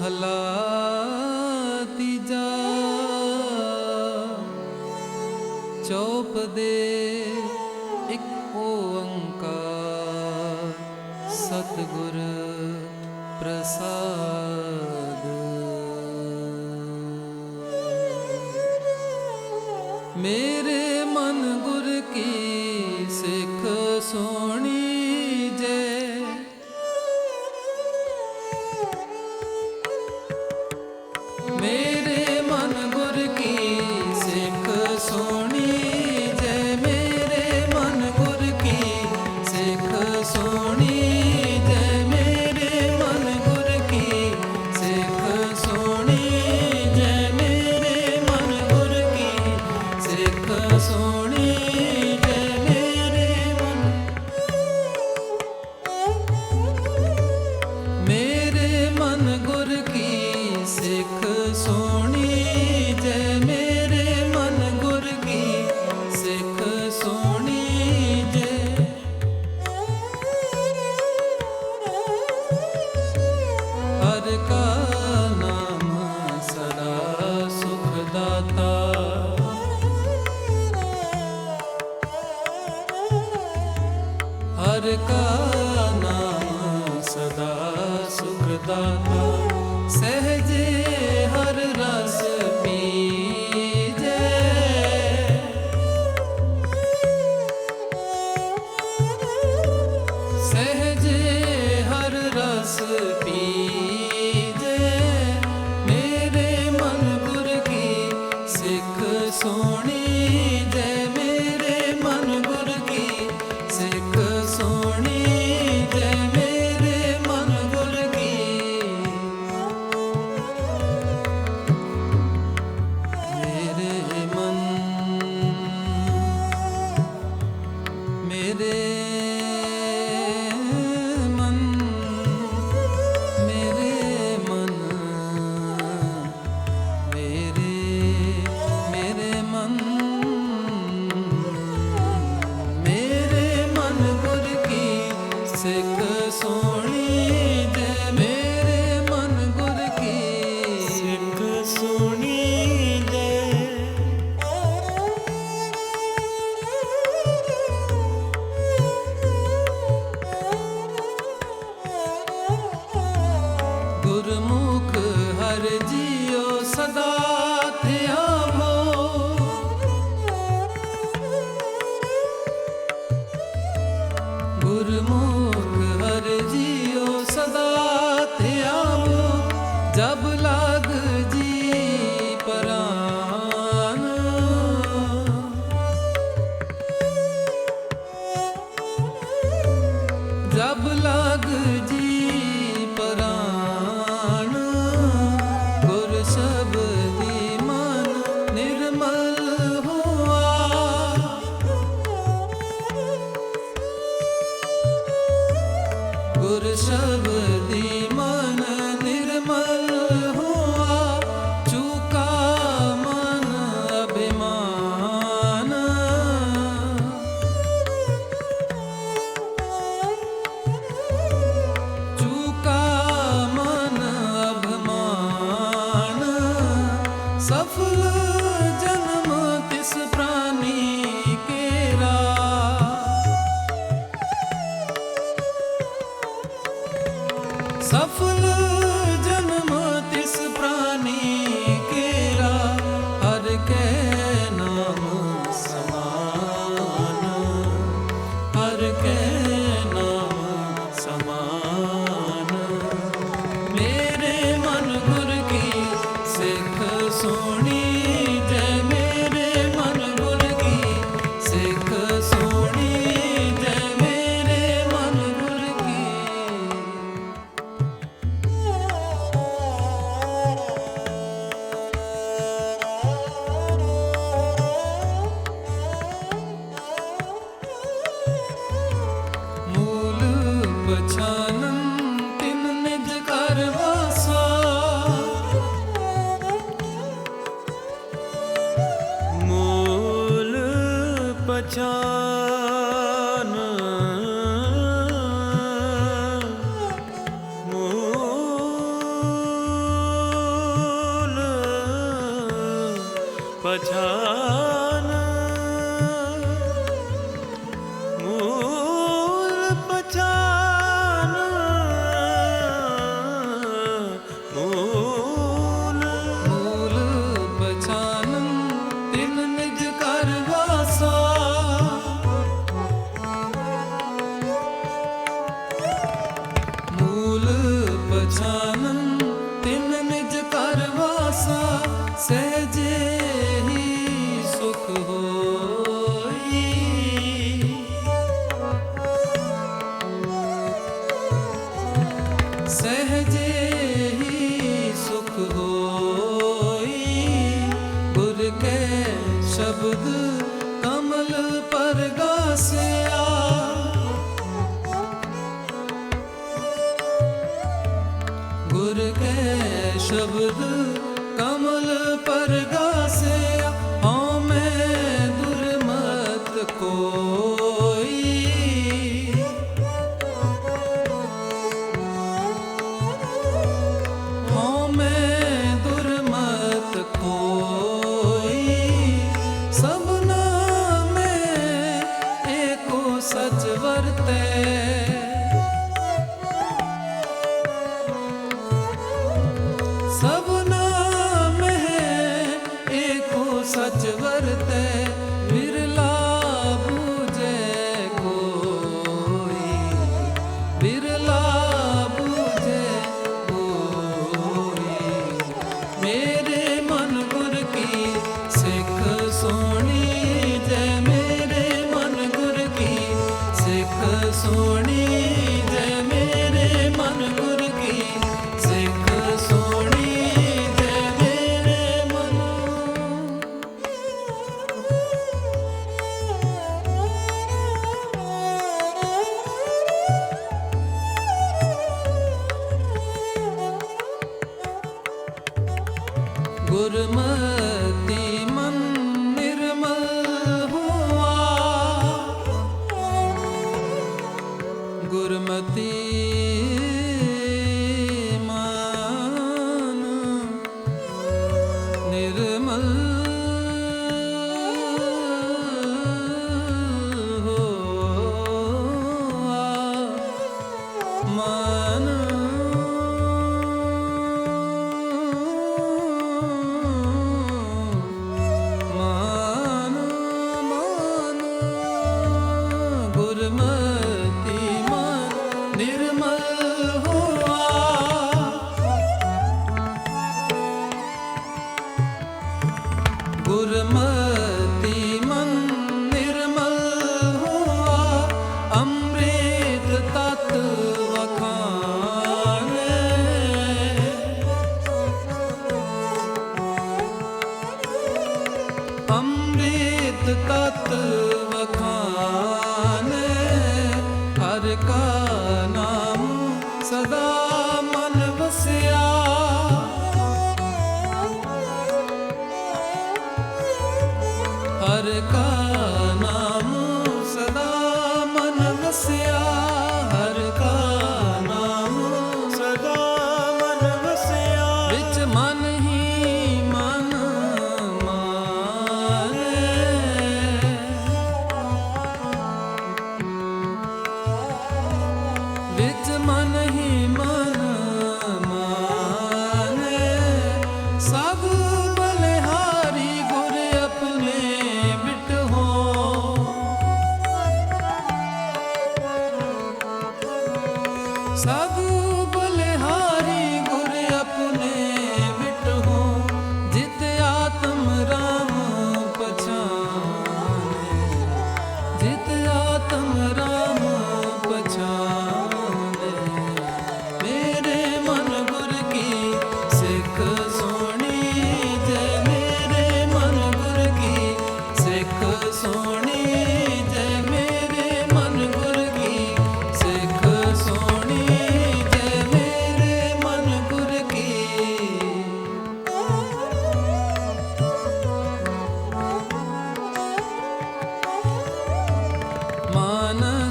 ਮਹਲਾ ਤੀਜਾ ਚੌਪ ਦੇ ਇੱਕ ਓੰਕਾਰ ਸਤਗੁਰ ਪ੍ਰਸਾਦ। Say double só fulano. ਮੂਲ ਪਛਾਨ ਪਛਾਨ ਤਿਨ ਨਿਜ ਕਰ ਮੂਲ ਪਛਾਨ ਤਿਨ ਨਿਜ ਕਰ ਸਹਿਜ ਸ਼ਬਦ। ਗੁਰਮਤੀ ਨਾਮ ਸਦਾ महिमा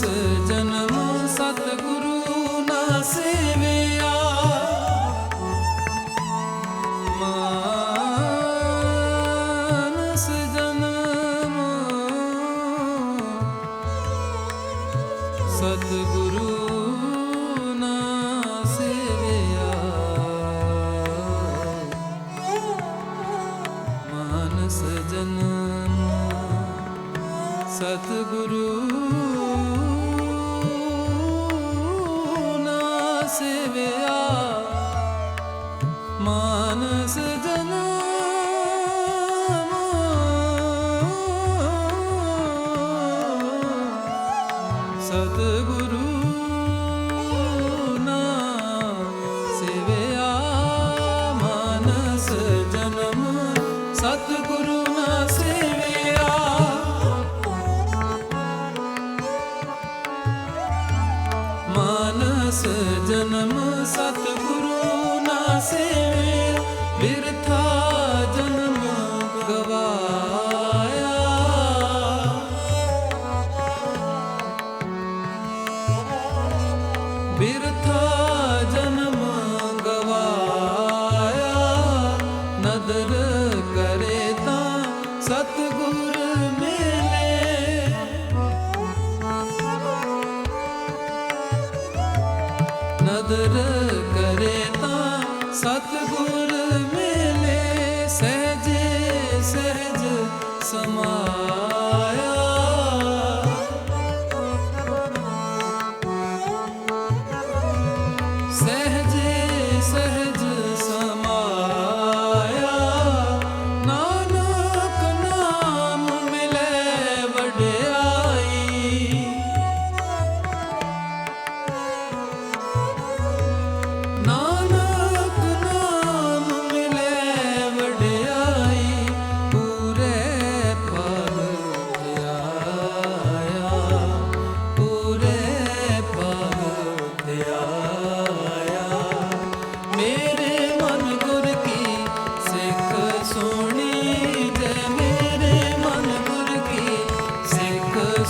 सजना ਤਿਸ ਜਨਮ ਸਤਿਗੁਰੂ ਨਾ ਸੇਵੇ। ਆਦਰ ਕਰੇ ਤਾਂ ਸਤਗੁਰ ਮਿਲੇ ਸਹਜੇ ਸਹਜ ਸਮਾ।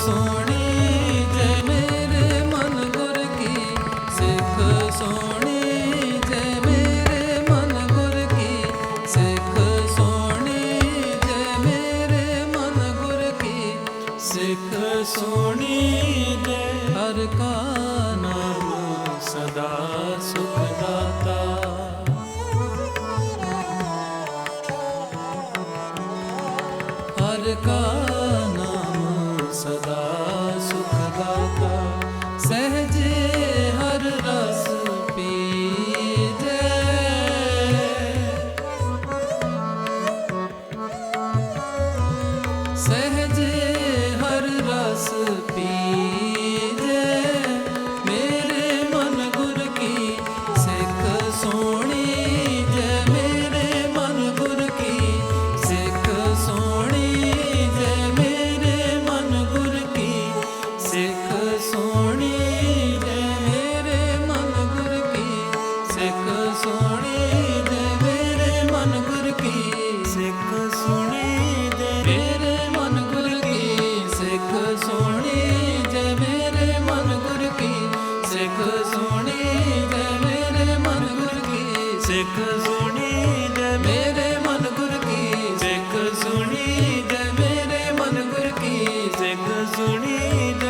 सोनी गजुड़ी